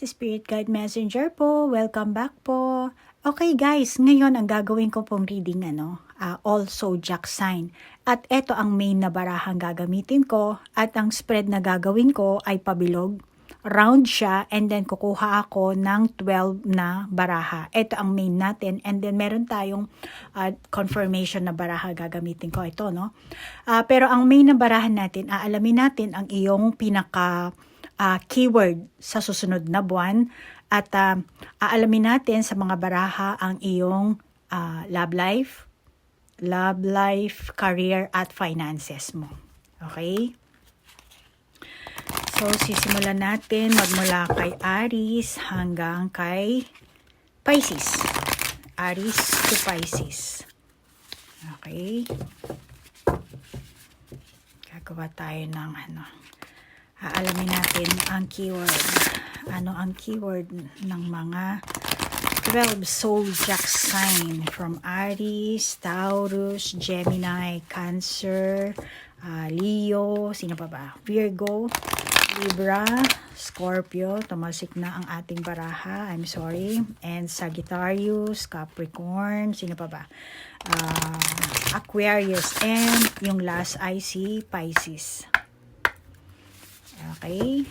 guys, Spirit Guide Messenger po. Welcome back po. Okay guys, ngayon ang gagawin ko pong reading ano, uh, also Jack sign. At ito ang main na barahang gagamitin ko at ang spread na gagawin ko ay pabilog. Round siya and then kukuha ako ng 12 na baraha. Ito ang main natin and then meron tayong uh, confirmation na baraha gagamitin ko ito no. Uh, pero ang main na barahan natin, aalamin natin ang iyong pinaka uh, keyword sa susunod na buwan at uh, aalamin natin sa mga baraha ang iyong uh, love life, love life, career at finances mo. Okay? So, sisimulan natin magmula kay Aries hanggang kay Pisces. Aries to Pisces. Okay? Gagawa tayo ng ano, aalamin natin ang keyword. Ano ang keyword ng mga 12 soul jack sign from Aries, Taurus, Gemini, Cancer, uh, Leo, sino pa ba? Virgo, Libra, Scorpio, tumasik na ang ating baraha, I'm sorry, and Sagittarius, Capricorn, sino pa ba? Uh, Aquarius, and yung last I see, Pisces. Okay.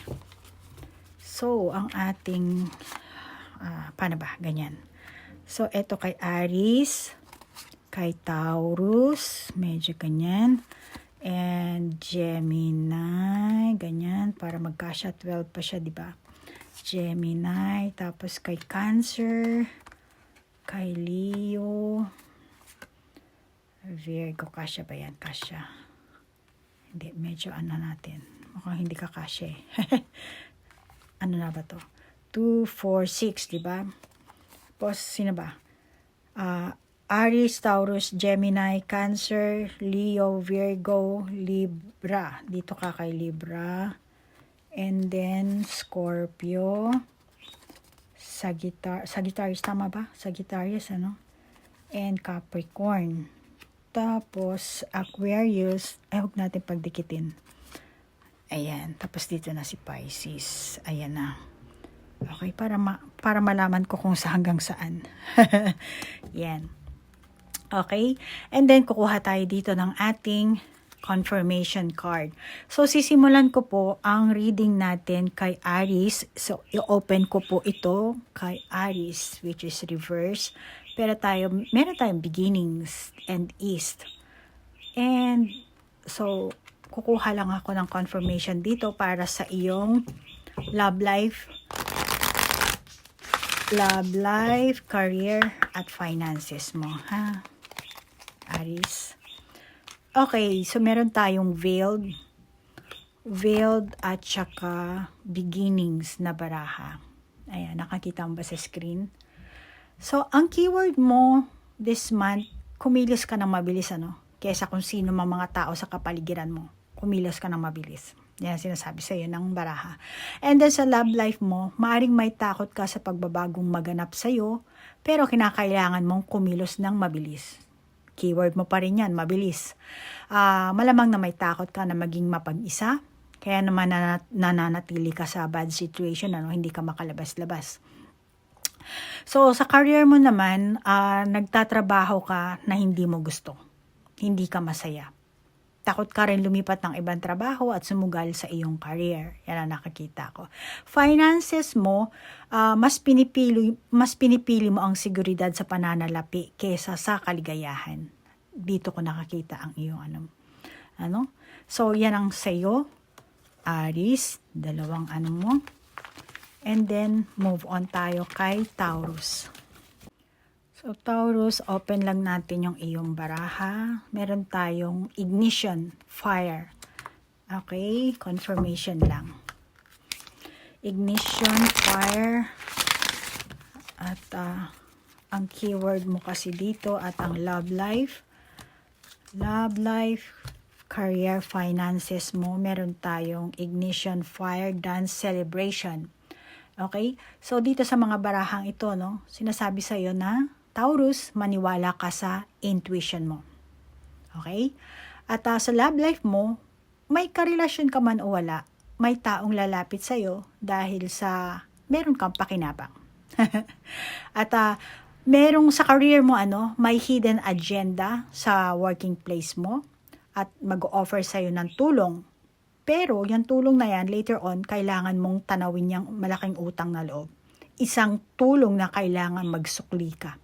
So, ang ating, uh, paano ba? Ganyan. So, eto kay Aries, kay Taurus, medyo ganyan. And Gemini, ganyan, para magkasya 12 pa siya, di ba? Gemini, tapos kay Cancer, kay Leo, Virgo, kasya ba yan? Kasya. Hindi, medyo ano natin. Mukhang hindi ka kasya eh. ano na ba to? 2, 4, 6, di ba? Tapos, sino ba? Uh, Aries, Taurus, Gemini, Cancer, Leo, Virgo, Libra. Dito ka kay Libra. And then, Scorpio, Sagittar Sagittarius, tama ba? Sagittarius, ano? And Capricorn. Tapos, Aquarius, ay huwag natin pagdikitin. Ayan, tapos dito na si Pisces. Ayan na. Okay, para, ma para malaman ko kung sa hanggang saan. Yan. Okay? And then, kukuha tayo dito ng ating confirmation card. So, sisimulan ko po ang reading natin kay Aries. So, i-open ko po ito kay Aries, which is reverse. Pero tayo, meron tayong beginnings and east. And, so, kukuha lang ako ng confirmation dito para sa iyong love life, love life, career, at finances mo, ha? Aris. Okay, so meron tayong veiled, veiled at saka beginnings na baraha. Ayan, nakakita mo ba sa screen? So, ang keyword mo this month, kumilos ka ng mabilis, ano? Kesa kung sino mga tao sa kapaligiran mo. Kumilos ka ng mabilis. Yan sinasabi sa iyo ng baraha. And then sa love life mo, maaring may takot ka sa pagbabagong maganap sa iyo, pero kinakailangan mong kumilos ng mabilis keyword mo pa rin yan, mabilis. Uh, malamang na may takot ka na maging mapag-isa, kaya naman nananatili ka sa bad situation, ano, hindi ka makalabas-labas. So, sa career mo naman, uh, nagtatrabaho ka na hindi mo gusto. Hindi ka masaya. Takot ka rin lumipat ng ibang trabaho at sumugal sa iyong career. Yan ang nakakita ko. Finances mo, uh, mas, pinipili, mas pinipili mo ang seguridad sa pananalapi kesa sa kaligayahan. Dito ko nakakita ang iyong ano. ano? So, yan ang sayo. Aris, dalawang ano mo. And then, move on tayo kay Taurus. So, Taurus, open lang natin yung iyong baraha. Meron tayong ignition, fire. Okay, confirmation lang. Ignition, fire. At uh, ang keyword mo kasi dito at ang love life. Love life, career, finances mo. Meron tayong ignition, fire, dance, celebration. Okay? So, dito sa mga barahang ito, no, sinasabi sa'yo na Taurus, maniwala ka sa intuition mo. Okay? At uh, sa love life mo, may karelasyon ka man o wala, may taong lalapit sa'yo dahil sa meron kang pakinabang. At ah, merong sa career mo ano, may hidden agenda sa working place mo at mag-offer sa'yo ng tulong. Pero yung tulong na yan, later on, kailangan mong tanawin yung malaking utang na loob. Isang tulong na kailangan magsukli ka.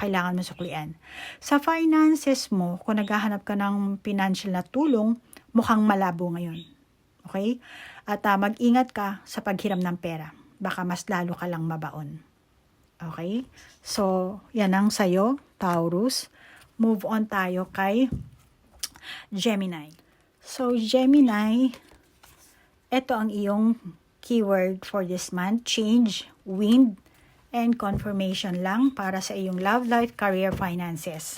Kailangan mo suklian. Sa finances mo, kung naghahanap ka ng financial na tulong, mukhang malabo ngayon. Okay? At ah, mag-ingat ka sa paghiram ng pera. Baka mas lalo ka lang mabaon. Okay? So, yan ang sayo, Taurus. Move on tayo kay Gemini. So, Gemini, ito ang iyong keyword for this month. Change, wind, and confirmation lang para sa iyong love life, career, finances.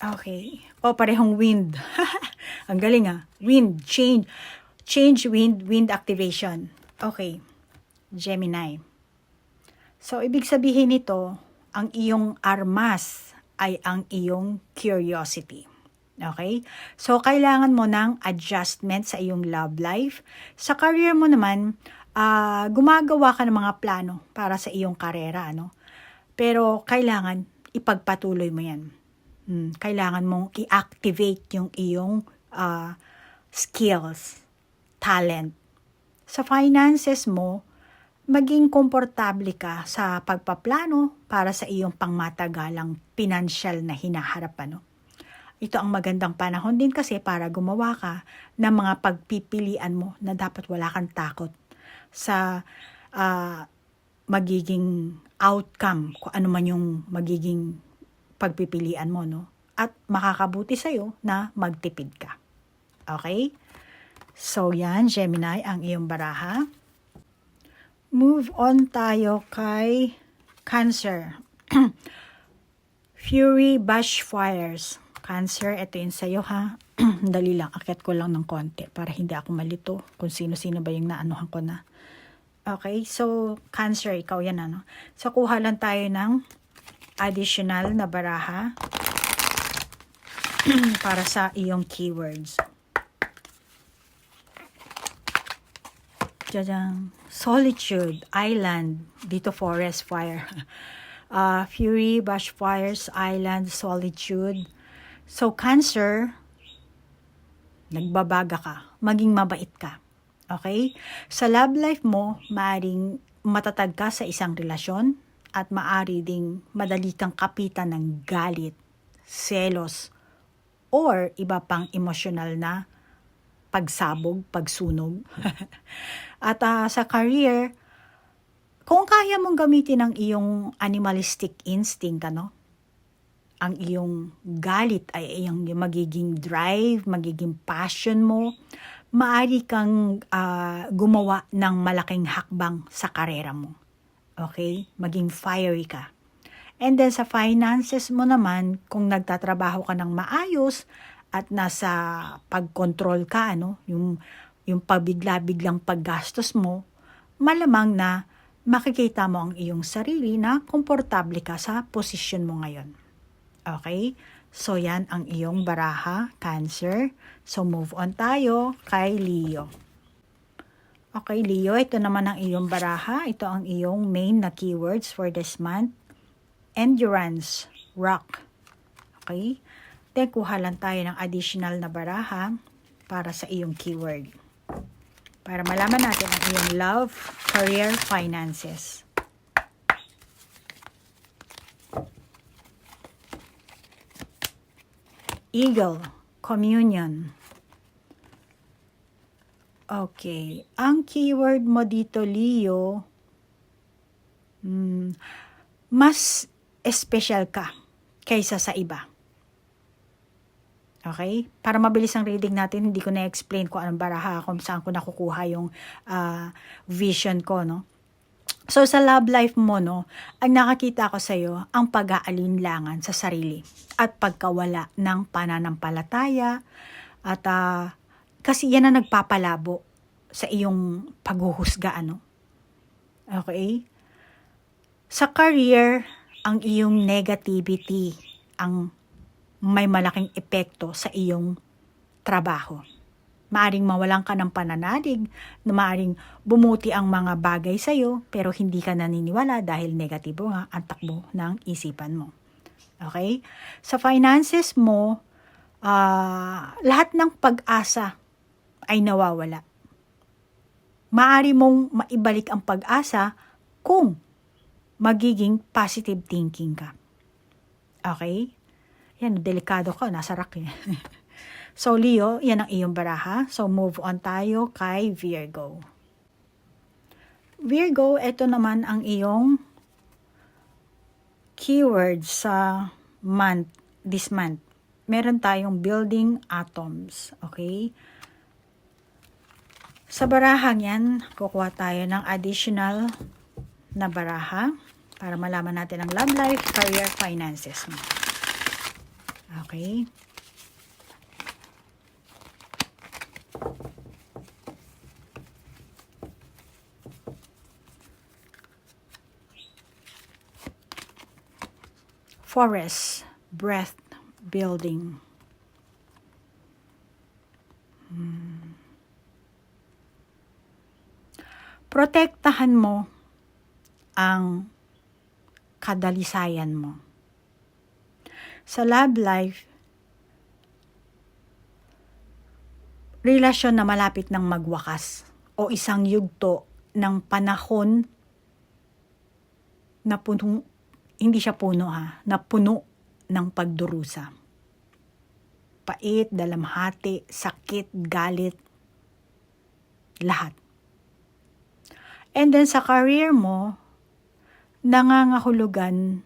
Okay. O, parehong wind. Ang galing ah. Wind, change. Change wind, wind activation. Okay. Gemini. So, ibig sabihin nito, ang iyong armas ay ang iyong curiosity. Okay? So, kailangan mo ng adjustment sa iyong love life. Sa career mo naman, ah, gumagawa ka ng mga plano para sa iyong karera. Ano? Pero, kailangan ipagpatuloy mo yan. Hmm, kailangan mong i-activate yung iyong ah, skills, talent. Sa finances mo, maging komportable ka sa pagpaplano para sa iyong pangmatagalang pinansyal na hinaharap. Ano? Ito ang magandang panahon din kasi para gumawa ka ng mga pagpipilian mo na dapat wala kang takot sa ah, magiging outcome, kung ano man yung magiging pagpipilian mo, no? At makakabuti sa'yo na magtipid ka. Okay? So, yan, Gemini, ang iyong baraha. Move on tayo kay Cancer. Fury Bush Fires. Cancer, ito yun sa'yo ha. Dali lang, akit ko lang ng konti para hindi ako malito kung sino-sino ba yung naanuhan ko na. Okay, so Cancer, ikaw yan ano. So, kuha lang tayo ng additional na baraha para sa iyong keywords. Jajang. Solitude, Island, dito Forest Fire. Uh, Fury, Bush Fires, Island, Solitude. So, Cancer, nagbabaga ka. Maging mabait ka. Okay? Sa love life mo, maaring matatag ka sa isang relasyon at maari ding madali kang kapitan ng galit, selos, or iba pang emosyonal na pagsabog, pagsunog. At ah, sa career, kung kaya mong gamitin ang iyong animalistic instinct, ano? Ang iyong galit ay iyong magiging drive, magiging passion mo, maari kang ah, gumawa ng malaking hakbang sa karera mo. Okay? Maging fiery ka. And then sa finances mo naman, kung nagtatrabaho ka ng maayos at nasa pagkontrol ka, ano, yung, yung pabigla-biglang paggastos mo, malamang na makikita mo ang iyong sarili na komportable ka sa posisyon mo ngayon. Okay? So, yan ang iyong baraha, Cancer. So, move on tayo kay Leo. Okay, Leo, ito naman ang iyong baraha. Ito ang iyong main na keywords for this month. Endurance, rock. Okay? Then, kuha lang tayo ng additional na baraha para sa iyong keyword. Para malaman natin ang iyong love, career, finances. Eagle, communion. Okay. Ang keyword mo dito, Leo, mm, mas special ka kaysa sa iba. Okay? Para mabilis ang reading natin, hindi ko na-explain kung anong baraha, kung saan ko nakukuha yung ah, vision ko, no? So, sa love life mo, no, ang nakakita ko sa'yo, ang pag-aalinlangan sa sarili at pagkawala ng pananampalataya at ah, kasi yan ang nagpapalabo sa iyong paghuhusga, ano? Okay? Sa career, ang iyong negativity ang may malaking epekto sa iyong trabaho. Maaring mawalan ka ng pananalig, na maaring bumuti ang mga bagay sa'yo, pero hindi ka naniniwala dahil negatibo nga ang takbo ng isipan mo. Okay? Sa finances mo, ah, lahat ng pag-asa ay nawawala. Maari mong maibalik ang pag-asa kung magiging positive thinking ka. Okay? Yan, delikado ka, nasa rack eh. so, Leo, yan ang iyong baraha. So, move on tayo kay Virgo. Virgo, ito naman ang iyong keyword sa month, this month. Meron tayong building atoms. Okay? Sa barahang yan, kukuha tayo ng additional na baraha para malaman natin ang love life, career, finances mo. Okay? Forest, breath, building. Hmm. Protektahan mo ang kadalisayan mo. Sa love life, relasyon na malapit ng magwakas o isang yugto ng panahon na puno, hindi siya puno ha, na puno ng pagdurusa. Pait, dalamhati, sakit, galit, lahat. And then sa career mo, nangangahulugan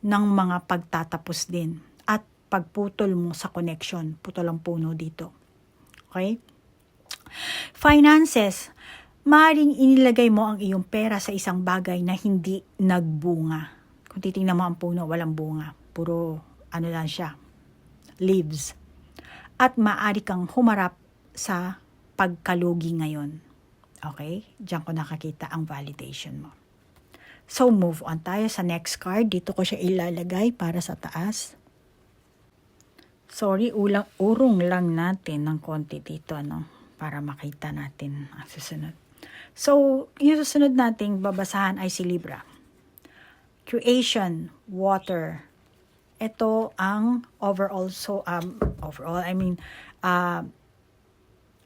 ng mga pagtatapos din at pagputol mo sa connection. Putol ang puno dito. Okay? Finances, maaaring inilagay mo ang iyong pera sa isang bagay na hindi nagbunga. Kung titingnan mo ang puno, walang bunga. Puro ano lang siya, leaves. At maaari kang humarap sa pagkalugi ngayon. Okay? Diyan ko nakakita ang validation mo. So, move on tayo sa next card. Dito ko siya ilalagay para sa taas. Sorry, ulang, urong lang natin ng konti dito, ano, para makita natin ang susunod. So, yung susunod nating babasahan ay si Libra. Creation, water. Ito ang overall, so, um, overall, I mean, uh,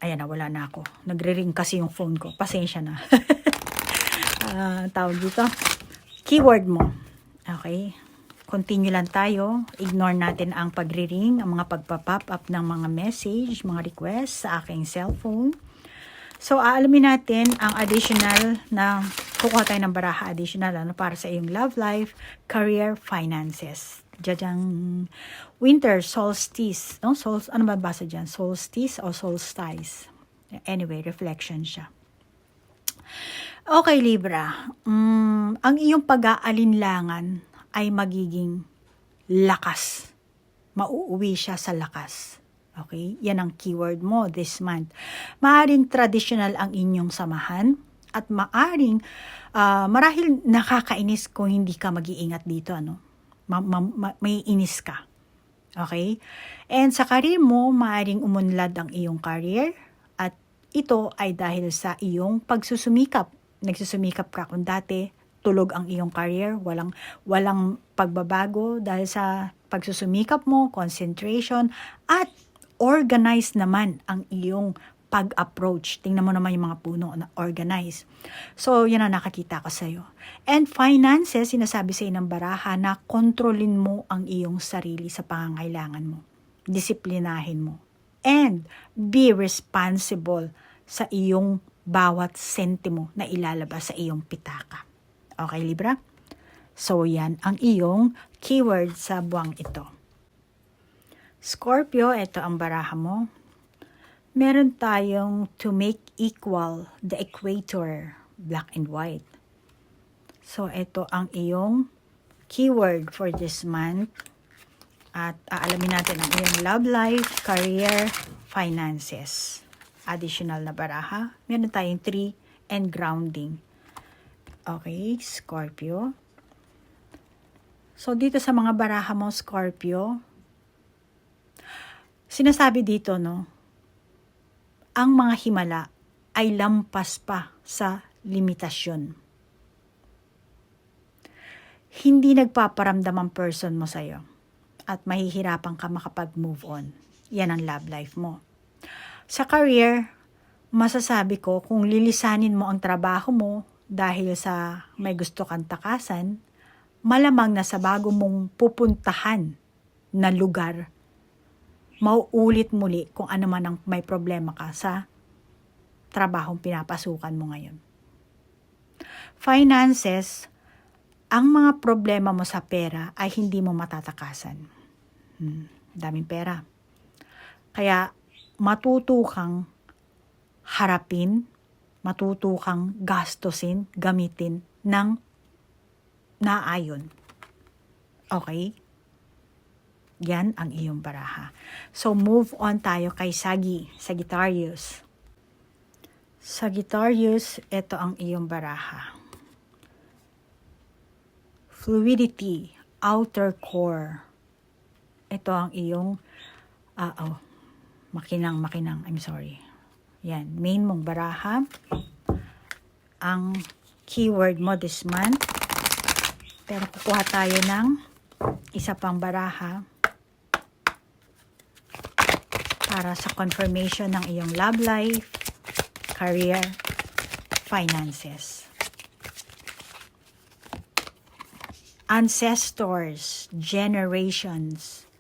ayan na, wala na ako. Nagre-ring kasi yung phone ko. Pasensya na. uh, tawag dito. Keyword mo. Okay. Continue lang tayo. Ignore natin ang pagre-ring, ang mga pagpa-pop up ng mga message, mga request sa aking cellphone. So, aalamin natin ang additional na kukuha tayo ng baraha additional ano, para sa iyong love life, career, finances. Diyan winter solstice. No? Sol, ano ba basa dyan? Solstice o solstice? Anyway, reflection siya. Okay, Libra. Mm, ang iyong pag-aalinlangan ay magiging lakas. Mauuwi siya sa lakas. Okay? Yan ang keyword mo this month. Maaring traditional ang inyong samahan at maaring uh, marahil nakakainis kung hindi ka mag-iingat dito. Ano? Ma- ma- ma- may inis ka. Okay? And sa career mo, maaring umunlad ang iyong career at ito ay dahil sa iyong pagsusumikap. Nagsusumikap ka kung dati, tulog ang iyong career, walang walang pagbabago dahil sa pagsusumikap mo, concentration at organized naman ang iyong pag-approach. Tingnan mo naman yung mga puno na organized. So, yan ang nakakita ko sa'yo. And finances, sinasabi sa ng baraha na kontrolin mo ang iyong sarili sa pangangailangan mo. Disiplinahin mo. And be responsible sa iyong bawat sentimo na ilalabas sa iyong pitaka. Okay, Libra? So, yan ang iyong keyword sa buwang ito. Scorpio, ito ang baraha mo. Meron tayong to make equal the equator, black and white. So, ito ang iyong keyword for this month. At aalamin natin ang iyong love life, career, finances. Additional na baraha. Meron tayong 3 and grounding. Okay, Scorpio. So, dito sa mga baraha mo, Scorpio, sinasabi dito, no, ang mga himala ay lampas pa sa limitasyon. Hindi nagpaparamdam ang person mo sa'yo at mahihirapan ka makapag-move on. Yan ang love life mo. Sa career, masasabi ko kung lilisanin mo ang trabaho mo dahil sa may gusto kang takasan, malamang na sa bago mong pupuntahan na lugar, mauulit muli kung ano man ang may problema ka sa trabahong pinapasukan mo ngayon. Finances, ang mga problema mo sa pera ay hindi mo matatakasan. Hmm, daming pera. Kaya matuto kang harapin, matuto kang gastusin, gamitin ng naayon. Okay? Yan ang iyong baraha. So, move on tayo kay Sagi, Sagittarius. Sagittarius, ito ang iyong baraha. Fluidity, outer core. Ito ang iyong, ah, oh, makinang, makinang, I'm sorry. Yan, main mong baraha. Ang keyword mo this month. Pero kukuha tayo ng isa pang baraha para sa confirmation ng iyong love life, career, finances. Ancestors, generations.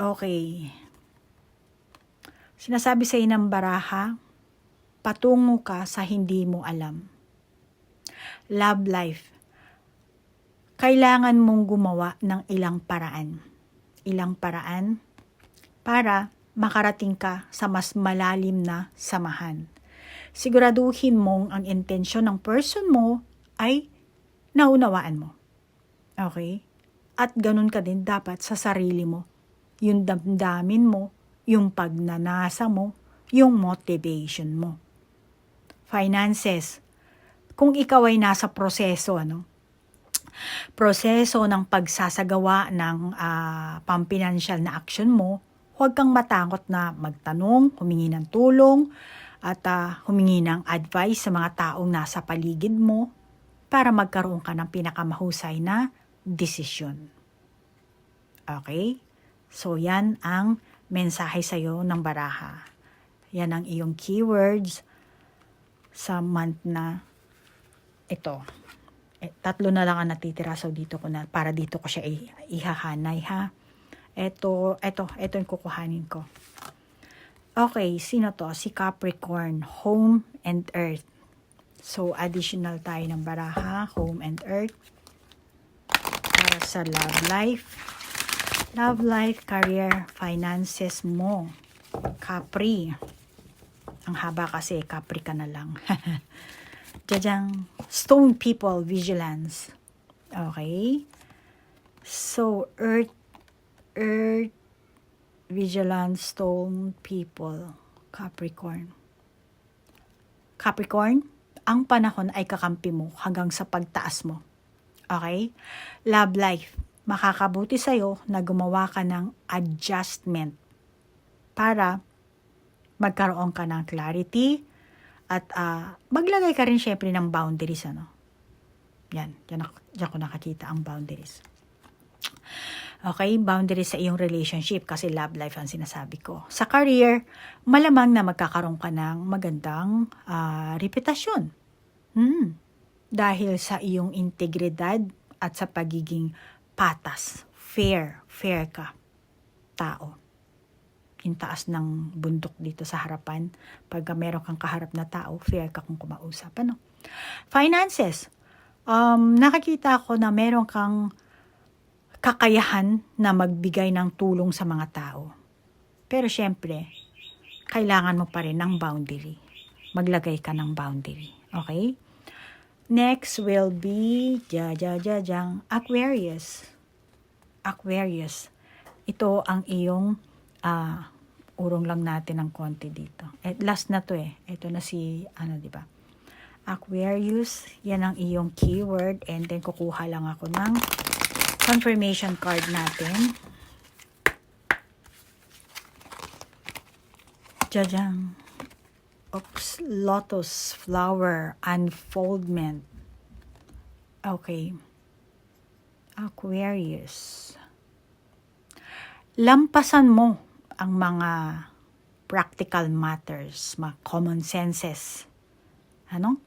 Okay. Sinasabi sa ng baraha, patungo ka sa hindi mo alam. Love life. Kailangan mong gumawa ng ilang paraan. Ilang paraan para makarating ka sa mas malalim na samahan. Siguraduhin mong ang intensyon ng person mo ay naunawaan mo. Okay? At ganun ka din dapat sa sarili mo. Yung damdamin mo, yung pagnanasa mo, yung motivation mo. Finances. Kung ikaw ay nasa proseso, ano? Proseso ng pagsasagawa ng uh, pampinansyal na action mo, huwag kang matakot na magtanong, humingi ng tulong, at uh, humingi ng advice sa mga taong nasa paligid mo para magkaroon ka ng pinakamahusay na desisyon. Okay? So, yan ang mensahe sa'yo ng baraha. Yan ang iyong keywords sa month na ito. Eh, tatlo na lang ang natitira. So, dito ko na, para dito ko siya ihahanay ha. Ito, ito, ito yung kukuhanin ko. Okay, sino to? Si Capricorn, Home and Earth. So, additional tayo ng baraha, Home and Earth para sa love life. Love life, career, finances mo. Capri. Ang haba kasi, Capri ka na lang. Jajang, stone people, vigilance. Okay? So, earth, earth, vigilance, stone people, Capricorn. Capricorn, ang panahon ay kakampi mo hanggang sa pagtaas mo. Okay? Love life. Makakabuti sa'yo na gumawa ka ng adjustment para magkaroon ka ng clarity at uh, maglagay ka rin syempre ng boundaries. Ano? Yan, yan, yan ko nakakita ang boundaries. Okay, boundaries sa iyong relationship kasi love life ang sinasabi ko. Sa career, malamang na magkakaroon ka ng magandang uh, reputasyon. Hmm dahil sa iyong integridad at sa pagiging patas, fair, fair ka, tao. Yung taas ng bundok dito sa harapan, pag meron kang kaharap na tao, fair ka kung kumausap. Ano? Finances. Um, nakakita ko na meron kang kakayahan na magbigay ng tulong sa mga tao. Pero syempre, kailangan mo pa rin ng boundary. Maglagay ka ng boundary. Okay? Next will be ja ja ja jang Aquarius. Aquarius. Ito ang iyong uh, urong lang natin ng konti dito. At last na to eh. Ito na si ano 'di ba? Aquarius, yan ang iyong keyword and then kukuha lang ako ng confirmation card natin. Jajang. Oops, lotus flower unfoldment. Okay. Aquarius. Lampasan mo ang mga practical matters, mga common senses. Ano?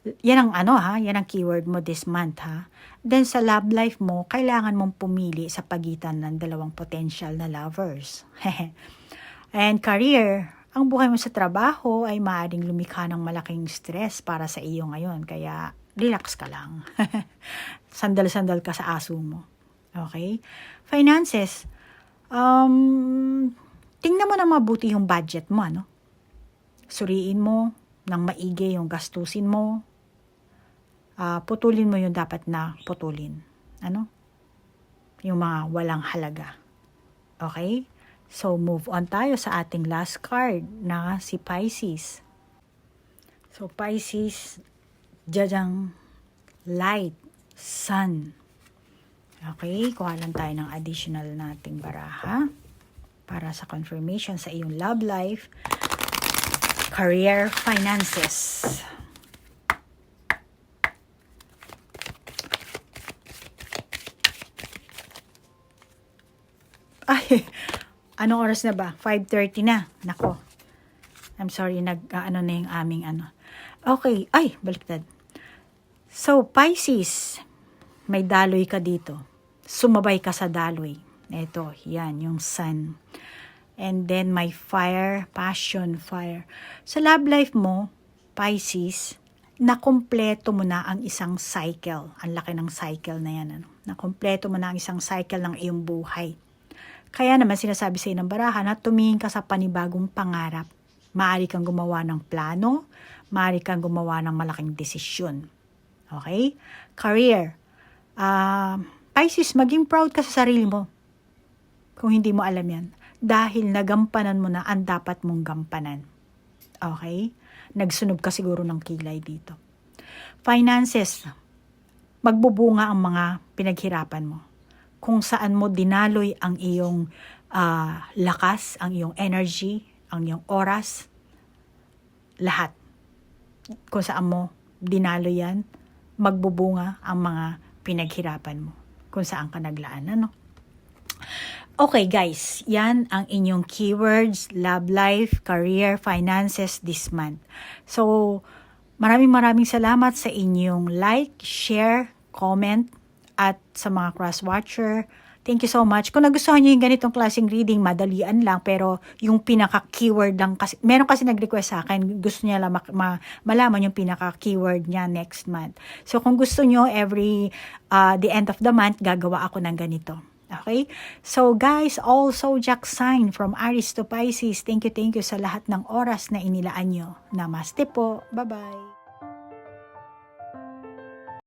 Yan ang ano ha, yan ang keyword mo this month ha. Then sa love life mo, kailangan mong pumili sa pagitan ng dalawang potential na lovers. And career, ang buhay mo sa trabaho ay maaaring lumikha ng malaking stress para sa iyo ngayon. Kaya relax ka lang. Sandal-sandal ka sa aso mo. Okay? Finances, um, tingnan mo na mabuti yung budget mo, ano? Suriin mo ng maigi yung gastusin mo. Ah, putulin mo yung dapat na putulin. Ano? Yung mga walang halaga. Okay? So, move on tayo sa ating last card na si Pisces. So, Pisces, jajang light, sun. Okay, kuha lang tayo ng additional nating baraha para sa confirmation sa iyong love life, career, finances. anong oras na ba? 5.30 na. Nako. I'm sorry, nag, ano na yung aming ano. Okay, ay, baliktad. So, Pisces, may daloy ka dito. Sumabay ka sa daloy. Ito, yan, yung sun. And then, may fire, passion, fire. Sa love life mo, Pisces, nakompleto mo na ang isang cycle. Ang laki ng cycle na yan. Ano? Nakompleto mo na ang isang cycle ng iyong buhay. Kaya naman sinasabi sa ng baraha na tumingin ka sa panibagong pangarap. Maari kang gumawa ng plano, maari kang gumawa ng malaking desisyon. Okay? Career. Ah, Pisces, maging proud ka sa sarili mo. Kung hindi mo alam yan. Dahil nagampanan mo na ang dapat mong gampanan. Okay? Nagsunog ka siguro ng kilay dito. Finances. Magbubunga ang mga pinaghirapan mo kung saan mo dinaloy ang iyong ah, lakas, ang iyong energy, ang iyong oras, lahat. Kung saan mo dinalo yan, magbubunga ang mga pinaghirapan mo. Kung saan ka naglaan, ano? Okay guys, yan ang inyong keywords, love life, career, finances this month. So, maraming maraming salamat sa inyong like, share, comment, at sa mga cross-watcher. Thank you so much. Kung nagustuhan niyo yung ganitong klaseng reading, madalian lang, pero yung pinaka-keyword lang, kasi, meron kasi nag-request sa akin, gusto niya lang ma- ma- malaman yung pinaka-keyword niya next month. So, kung gusto niyo, every uh, the end of the month, gagawa ako ng ganito. Okay? So, guys, also Jack sign from Aries to Pisces. Thank you, thank you sa lahat ng oras na inilaan nyo. Namaste po. Bye-bye.